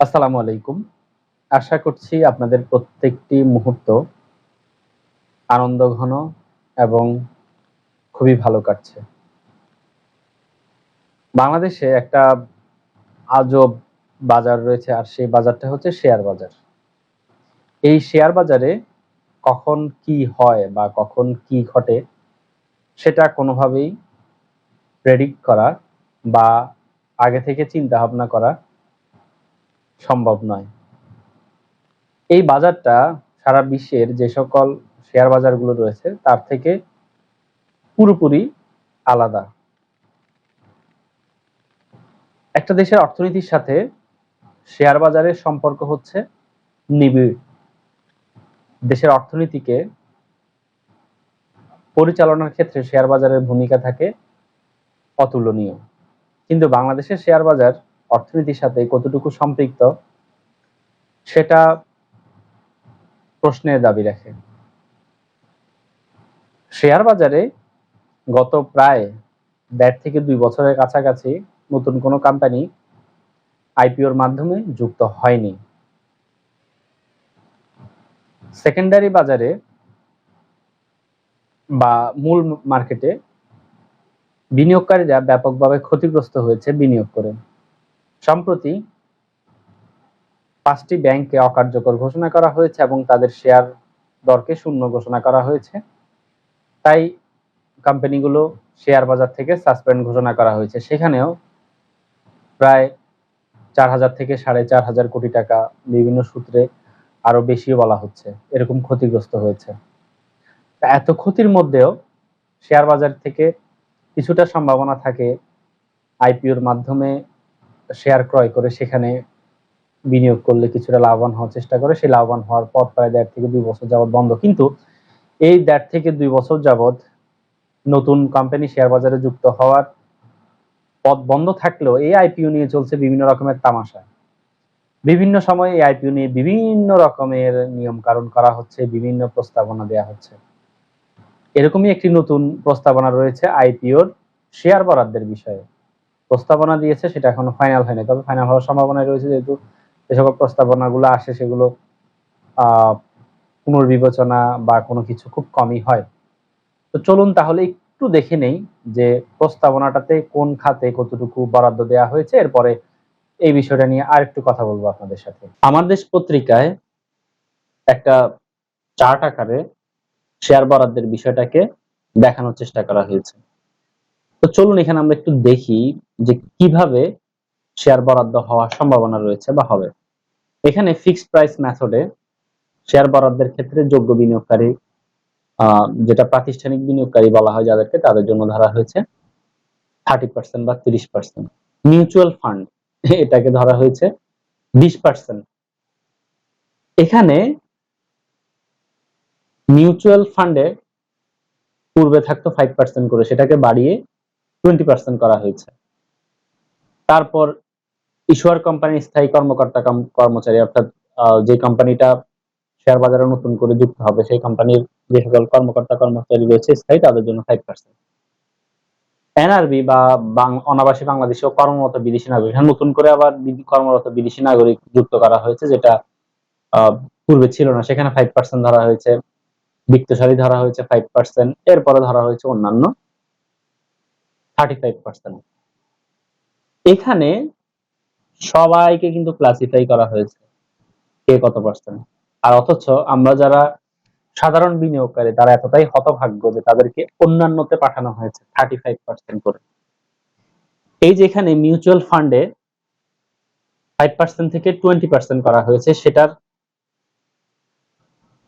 আসসালামু আলাইকুম। আশা করছি আপনাদের প্রত্যেকটি মুহূর্ত আনন্দ ঘন এবং খুবই ভালো কাটছে। বাংলাদেশে একটা আজব বাজার রয়েছে আর সেই বাজারটা হচ্ছে শেয়ার বাজার। এই শেয়ার বাজারে কখন কি হয় বা কখন কি ঘটে সেটা কোনোভাবেই প্রেডিক্ট করা বা আগে থেকে চিন্তা ভাবনা করা সম্ভব নয়। এই বাজারটা সারা বিশ্বের যে সকল শেয়ার বাজারগুলো রয়েছে, তার থেকে পুরোপুরি আলাদা। একটা দেশের অর্থনীতির সাথে শেয়ার বাজারের সম্পর্ক হচ্ছে নিবিড়। দেশের অর্থনীতিকে পরিচালনার ক্ষেত্রে শেয়ার বাজারের ভূমিকা থাকে অতুলনীয়। কিন্তু বাংলাদেশের শেয়ার বাজার অর্থনীতির সাথে কতটুকু সম্পৃক্ত, সেটা প্রশ্নের দাবি রাখে। শেয়ার বাজারে গত প্রায় দেড় থেকে দুই বছরের কাছাকাছি নতুন কোনো কোম্পানি আইপিওর মাধ্যমে যুক্ত হয়নি। সেকেন্ডারি বাজারে বা মূল মার্কেটে বিনিয়োগকারীরা ব্যাপকভাবে ক্ষতিগ্রস্ত হয়েছে বিনিয়োগ করে। সম্প্রতি পাঁচটি ব্যাংককে অকার্যকর ঘোষণা করা হয়েছে এবং তাদের শেয়ার দরকে শূন্য ঘোষণা করা হয়েছে। তাই কোম্পানিগুলো শেয়ার বাজার থেকে সাসপেন্ড ঘোষণা করা হয়েছে। সেখানেও প্রায় চার হাজার থেকে সাড়ে চার হাজার কোটি টাকা বিভিন্ন সূত্রে আরও বেশিও বলা হচ্ছে। এরকম ক্ষতিগ্রস্ত হয়েছে। এত ক্ষতির মধ্যেও শেয়ার বাজার থেকে কিছুটা সম্ভাবনা থাকে আইপিওর মাধ্যমে শেয়ার ক্রয় করে সেখানে বিনিয়োগ করলে কিছুটা লাভবান হওয়ার চেষ্টা করে। সেই লাভবান হওয়ার পর প্রায় দেড় থেকে দুই বছর যাবৎ বন্ধ। কিন্তু এই দেড় থেকে দুই বছর যাবৎ নতুন কোম্পানি শেয়ার বাজারে যুক্ত হওয়ার পথ বন্ধ থাকলেও এই আইপিও নিয়ে চলছে বিভিন্ন রকমের তামাশা। বিভিন্ন সময়ে এই আইপিও নিয়ে বিভিন্ন রকমের নিয়ম কারণ করা হচ্ছে, বিভিন্ন প্রস্তাবনা দেয়া হচ্ছে। এরকমই একটি নতুন প্রস্তাবনা রয়েছে আইপিওর শেয়ার বরাদ্দের বিষয়ে। প্রস্তাবনা দিয়েছে, সেটা এখনও ফাইনাল হয়নি। তবে ফাইনাল হওয়ার সম্ভাবনা রয়েছে যেহেতু যে সকল প্রস্তাবনাগুলো আসে, সেগুলো পুনর্বিবেচনা বা কোনো কিছু খুব কমই হয়। তো চলুন তাহলে একটু দেখে নেই যে প্রস্তাবনাটাতে কোন খাতে কতটুকু বরাদ্দ দেওয়া হয়েছে। এরপরে এই বিষয়টা নিয়ে আর একটু কথা বলব আপনাদের সাথে। আমার দেশ পত্রিকায় একটা চার্ট আকারে শেয়ার বরাদ্দের বিষয়টাকে দেখানোর চেষ্টা করা হয়েছে। তো চলুন এখানে আমরা একটু দেখি যে কীভাবে শেয়ার বরাদ্দ হওয়ার সম্ভাবনা রয়েছে বা হবে। এখানে ফিক্সড প্রাইস মেথডে শেয়ার বরাদ্দের ক্ষেত্রে যোগ্য বিনিয়োগকারী যেটা প্রাতিষ্ঠানিক বিনিয়োগকারী বলা হয় যাদেরকে, তাদের জন্য ধরা হয়েছে থার্টি পার্সেন্ট বা তিরিশ পার্সেন্ট মিউচুয়াল ফান্ড এটাকে ধরা হয়েছে বিশ পার্সেন্ট এখানে মিউচুয়াল ফান্ডে পূর্বে থাকতো ফাইভ পার্সেন্ট করে, সেটাকে বাড়িয়ে টোয়েন্টি পার্সেন্ট করা হয়েছে। তারপর ইস্যুয়ার কোম্পানির স্থায়ী কর্মকর্তা কর্মচারী অর্থাৎ যে কোম্পানিটা শেয়ার বাজারে নতুন করে যুক্ত হবে, সেই কোম্পানির যে সকল কর্মকর্তা, কর্মচারী রয়েছে, স্থায়ী, তাদের জন্য ফাইভ পার্সেন্ট এনআরবি বা অনাবাসী বাংলাদেশে কর্মরত বিদেশি নাগরিক নতুন করে আবার কর্মরত বিদেশি নাগরিক যুক্ত করা হয়েছে, যেটা পূর্বে ছিল না। সেখানে ফাইভ পার্সেন্ট ধরা হয়েছে, বিত্তশালী ধরা হয়েছে ফাইভ পার্সেন্ট এরপরে ধরা হয়েছে অন্যান্য। থার্টি ফাইভ পার্সেন্ট এখানে সবাইকে কিন্তু ক্লাসিফাই করা হয়েছে কে কত পার্সেন্ট আর অথচ আমরা যারা সাধারণ বিনিয়োগকারী, তারা এতটাই হতভাগ্য যে তাদেরকে অন্যান্যতে পাঠানো হয়েছে থার্টি ফাইভ পার্সেন্ট করে। এই যে এখানে মিউচুয়াল ফান্ডে ফাইভ পার্সেন্ট থেকে টোয়েন্টি পার্সেন্ট করা হয়েছে, সেটার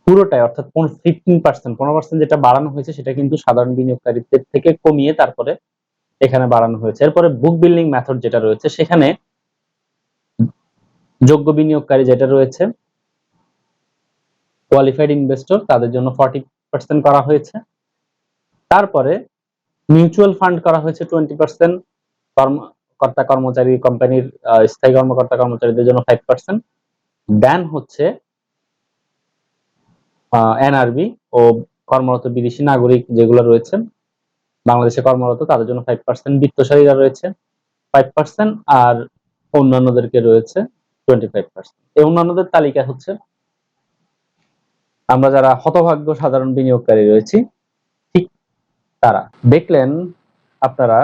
পুরোটাই অর্থাৎ ফিফটিন পার্সেন্ট পনেরো পার্সেন্ট যেটা বাড়ানো হয়েছে, সেটা কিন্তু সাধারণ বিনিয়োগকারীদের থেকে কমিয়ে তারপরে এখানে বাড়ানো হয়েছে। এরপরে বুক বিল্ডিং মেথড যেটা রয়েছে, সেখানে যোগ্য বিনিয়োগকারী যেটা রয়েছে কোয়ালিফাইড ইনভেস্টর তাদের জন্য ফর্টি পার্সেন্ট করা হয়েছে। তারপরে মিউচুয়াল ফান্ড করা হয়েছে টোয়েন্টি পার্সেন্ট কর্মকর্তা কর্মচারী কোম্পানির স্থায়ী কর্মকর্তা কর্মচারীদের জন্য ফাইভ পার্সেন্ট দেন হচ্ছে এনআরবি ও কর্মরত বিদেশি নাগরিক যেগুলো রয়েছে বাংলাদেশে কর্মরত, তাদের জন্য ফাইভ পার্সেন্ট বিত্তশালীরা রয়েছে ফাইভ পার্সেন্ট আর অন্যান্যদেরকে রয়েছে টোয়েন্টি ফাইভ পার্সেন্ট এই অন্যান্যদের তালিকা হচ্ছে, আমরা যারা হতভাগ্য সাধারণ বিনিয়োগকারী রয়েছি, ঠিক তারা। দেখলেন আপনারা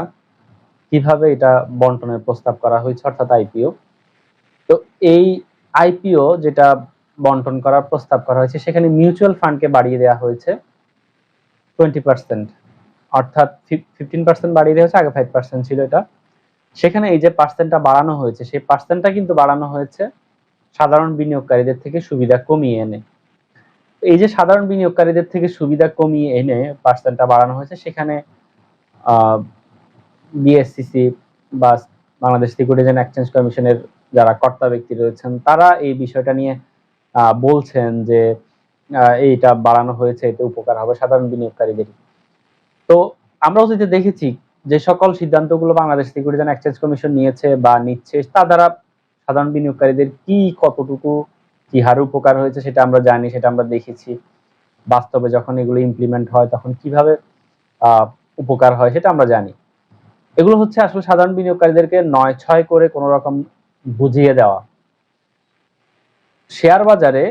কীভাবে এটা বন্টনের প্রস্তাব করা হয়েছে, অর্থাৎ আইপিও তো এই আইপিও যেটা বন্টন করার প্রস্তাব করা হয়েছে, সেখানে মিউচুয়াল ফান্ডকে বাড়িয়ে দেওয়া হয়েছে টোয়েন্টি পার্সেন্ট অর্থাৎ ফিফটিন পার্সেন্ট বাড়িয়ে দেওয়া হয়েছে, আগে ফাইভ পার্সেন্ট ছিল এটা। সেখানে এই যে পার্সেন্টটা বাড়ানো হয়েছে, সেই পার্সেন্টটা কিন্তু বাড়ানো হয়েছে সাধারণ বিনিয়োগকারীদের থেকে সুবিধা কমিয়ে এনে। এই যে সাধারণ বিনিয়োগকারীদের থেকে সুবিধা কমিয়ে এনে পার্সেন্টটা বাড়ানো হয়েছে, সেখানে বিএসসিসি বা বাংলাদেশ সিকিউরিটিজ অ্যান্ড এক্সচেঞ্জ কমিশনের যারা কর্তা ব্যক্তি রয়েছেন, তারা এই বিষয়টা নিয়ে বলছেন যে এইটা বাড়ানো হয়েছে, এতে উপকার হবে সাধারণ বিনিয়োগকারীদের তো আমরা অতীতে দেখেছি যে সকল সিদ্ধান্তগুলো Bangladesh securities and exchange commission নিয়েছে বা নিচ্ছে তা দ্বারা সাধারণ বিনিয়োগকারীদের কি কতটুকু, কি হারে উপকার হয়েছে সেটা আমরা জানি, সেটা আমরা দেখেছি। বাস্তবে যখন এগুলো ইমপ্লিমেন্ট হয় তখন কীভাবে উপকার হয় সেটা আমরা জানি। এগুলো হচ্ছে আসলে সাধারণ বিনিয়োগকারীদেরকে নয় ছয় করে কোনো রকম বুঝিয়ে দেওয়া। শেয়ার বাজারে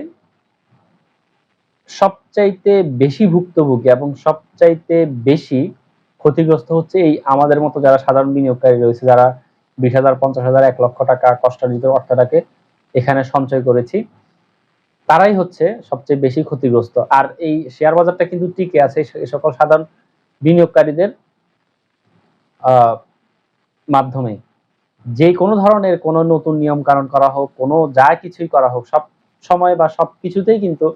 সবচাইতে বেশি ভুক্তভোগী এবং সবচাইতে বেশি ক্ষতিগ্রস্ত হচ্ছে এই আমাদের মতো যারা সাধারণ বিনিয়োগকারী রয়েছে, যারা বিশ হাজার, পঞ্চাশ হাজার, এক লক্ষ টাকা কষ্টার্জিত অর্থটাকে এখানে সঞ্চয় করেছি, তারাই হচ্ছে সবচেয়ে বেশি ক্ষতিগ্রস্ত। আর এই শেয়ার বাজারটা কিন্তু টিকে আছে এই সকল সাধারণ বিনিয়োগকারীদের মাধ্যমে যে কোনো ধরনের কোনো নতুন নিয়ম কানুন করা হোক, কোনো যা কিছুই করা হোক, সব সময় বা সব কিছুতেই কিন্তু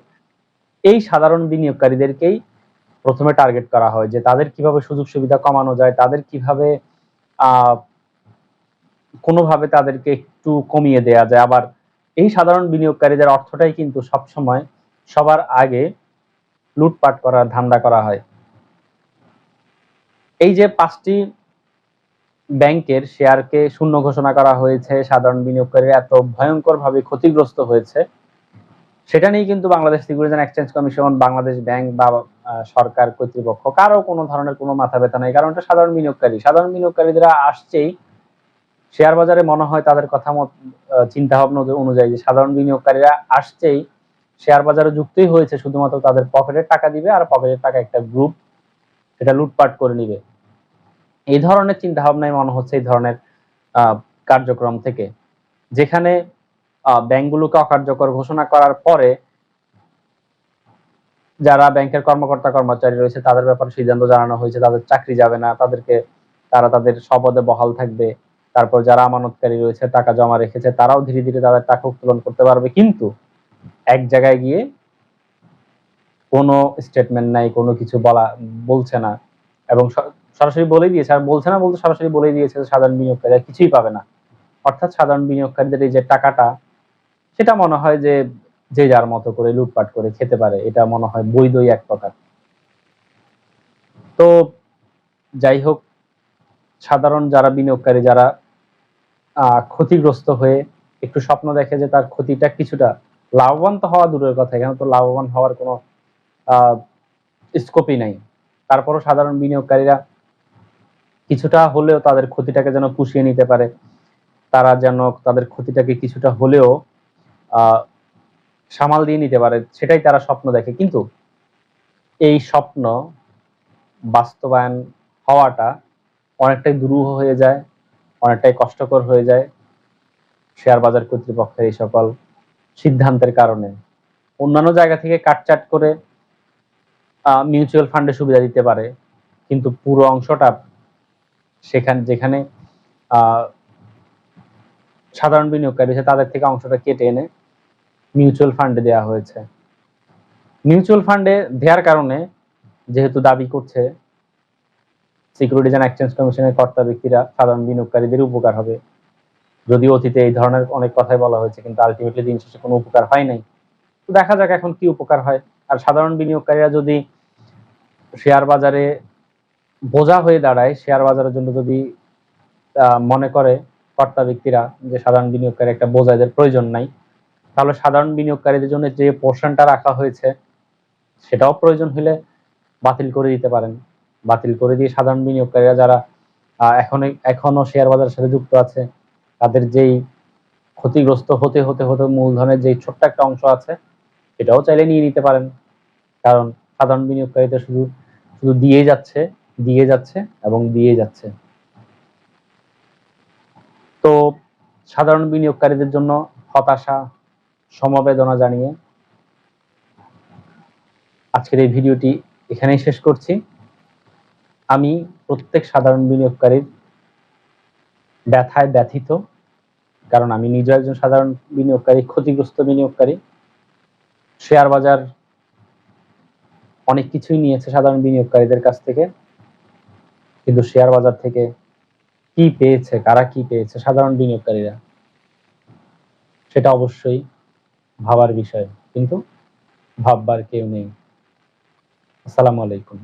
এই সাধারণ বিনিয়োগকারীদেরকেই প্রথমে টার্গেট করা হয় যে তাদের কীভাবে সুযোগ সুবিধা কমানো যায়, তাদের কীভাবে কোনোভাবে তাদেরকে একটু কমিয়ে দেয়া যায়। আবার এই সাধারণ বিনিয়োগকারীদের অর্থটাই কিন্তু সব সময় সবার আগে লুটপাট করার ধান্দা করা হয়। এই যে পাঁচটি ব্যাংকের শেয়ারকে শূন্য ঘোষণা করা হয়েছে, সাধারণ বিনিয়োগকারীরা এত ভয়ঙ্কর ভাবে ক্ষতিগ্রস্ত হয়েছে সেটা নিয়ে কিন্তু Bangladesh securities and exchange commission, Bangladesh bank বা সরকার, কর্তৃপক্ষ কারও কোনো ধরনের কোনো মাথা ব্যথা নেই। কারণ এটা সাধারণ বিনিয়োগকারী সাধারণ বিনিয়োগকারীরা আসছেই, শেয়ার বাজারে মনে হয় তাদের কথা মত চিন্তা ভাবনা অনুযায়ী যে সাধারণ বিনিয়োগকারীরা আসছেই, শেয়ার বাজারে যুক্তই হয়েছে শুধুমাত্র তাদের পকেটের টাকা দিবে আর পকেটের টাকা একটা গ্রুপ সেটা লুটপাট করে নিবে। এই ধরনের চিন্তা ভাবনায় মনে হচ্ছে এই ধরনের কার্যক্রম থেকে। যেখানে ব্যাংকগুলোকে অকার্যকর ঘোষণা করার পরে যারা ব্যাংকের কর্মকর্তা কর্মচারী রয়েছে, তাদের ব্যাপারে সিদ্ধান্ত জানানো হয়েছে, তাদের চাকরি যাবে না, তাদেরকে তারা তাদের স্বপদে বহাল থাকবে, তারপর যারা আমানতকারী রয়েছে, টাকা জমা রেখেছে, তারাও ধীরে ধীরে তাদের টাকা উত্তোলন করতে পারবে, কিন্তু এক জায়গায় গিয়ে কোনো স্টেটমেন্ট নাই, কোনো কিছু বলা বলছে না এবং সরাসরি বলে দিয়েছে, আর বলছে না বলতে সরাসরি বলে দিয়েছে সাধারণ বিনিয়োগকারীরা কিছুই পাবে না। অর্থাৎ সাধারণ বিনিয়োগকারীদের এই যে টাকাটা সেটা মনে হয় যে যে যার মতো করে লুটপাট করে খেতে পারে, এটা মনে হয় বৈধই এক প্রকার। তো যাই হোক, সাধারণ যারা বিনিয়োগকারী, যারা ক্ষতিগ্রস্ত হয়ে একটু স্বপ্ন দেখে যে তার ক্ষতিটা কিছুটা লাভবান তো হওয়া দূরের কথা, এখানে তো লাভবান হওয়ার কোনো স্কোপই নাই। তারপরও সাধারণ বিনিয়োগকারীরা কিছুটা হলেও তাদের ক্ষতিটাকে যেন পুষিয়ে নিতে পারে। তারা যেন তাদের ক্ষতিটাকে কিছুটা হলেও সামাল দিয়ে নিতে পারে, সেটাই তারা স্বপ্ন দেখে। কিন্তু এই স্বপ্ন বাস্তবায়ন হওয়াটা অনেকটাই দুরূহ হয়ে যায়, অনেকটাই কষ্টকর হয়ে যায়। শেয়ার বাজার কর্তৃপক্ষের এই সকল সিদ্ধান্তের কারণে। অন্যান্য জায়গা থেকে কাটচাট করে মিউচুয়াল ফান্ডে সুবিধা দিতে পারে, কিন্তু পুরো অংশটা সেখানে, যেখানে সাধারণ বিনিয়োগকারী তাদের থেকে অংশটা কেটে এনে মিউচুয়াল ফান্ডে দেওয়া হয়েছে। মিউচুয়াল ফান্ডে দেওয়ার কারণে যেহেতু দাবি করছে সিকিউরিটিজ অ্যান্ড এক্সচেঞ্জ কমিশনের কর্তা ব্যক্তিরা সাধারণ বিনিয়োগকারীদের উপকার হবে। যদিও অতীতে এই ধরনের অনেক কথাই বলা হয়েছে, কিন্তু আলটিমেটলি দিন শেষে কোনো উপকার হয় নাই। তো দেখা যাক এখন কি উপকার হয়। আর সাধারণ বিনিয়োগকারীরা যদি শেয়ার বাজারে বোঝা হয়ে দাঁড়ায়, শেয়ার বাজারের জন্য যদি মনে করে কর্তা ব্যক্তিরা যে সাধারণ বিনিয়োগকারী একটা বোঝা এদের প্রয়োজন নাই তাহলে সাধারণ বিনিয়োগকারীদের জন্য যে পোর্শনটা রাখা হয়েছে, সেটাও প্রয়োজন হলে বাতিল করে দিতে পারেন। বাতিল করে দিয়ে সাধারণ বিনিয়োগকারীরা যারা এখনও এখনও শেয়ার বাজারের সাথে যুক্ত আছে, তাদের যেই ক্ষতিগ্রস্ত হতে হতে হতে মূলধনের যে ছোট্ট একটা অংশ আছে, সেটাও চাইলে নিয়ে নিতে পারেন। কারণ সাধারণ বিনিয়োগকারীদের শুধু শুধু দিয়ে যাচ্ছে দিয়ে যাচ্ছে এবং দিয়ে যাচ্ছে। তো সাধারণ বিনিয়োগকারীদের জন্য হতাশা সমবেদনা জানিয়ে আজকের এই ভিডিওটি এখানেই শেষ করছি। আমি প্রত্যেক সাধারণ বিনিয়োগকারীর ব্যথায় ব্যথিত, কারণ আমি নিজে একজন সাধারণ বিনিয়োগকারী, ক্ষতিগ্রস্ত বিনিয়োগকারী। শেয়ার বাজার অনেক কিছুই নিয়েছে সাধারণ বিনিয়োগকারীদের কাছ থেকে, কিন্তু শেয়ার বাজার থেকে কি পেয়েছে, কারা কি পেয়েছে সাধারণ বিনিয়োগকারীরা, সেটা অবশ্যই ভাবার বিষয় কিন্তু ভাববার কেউ নেই। আসসালামু আলাইকুম।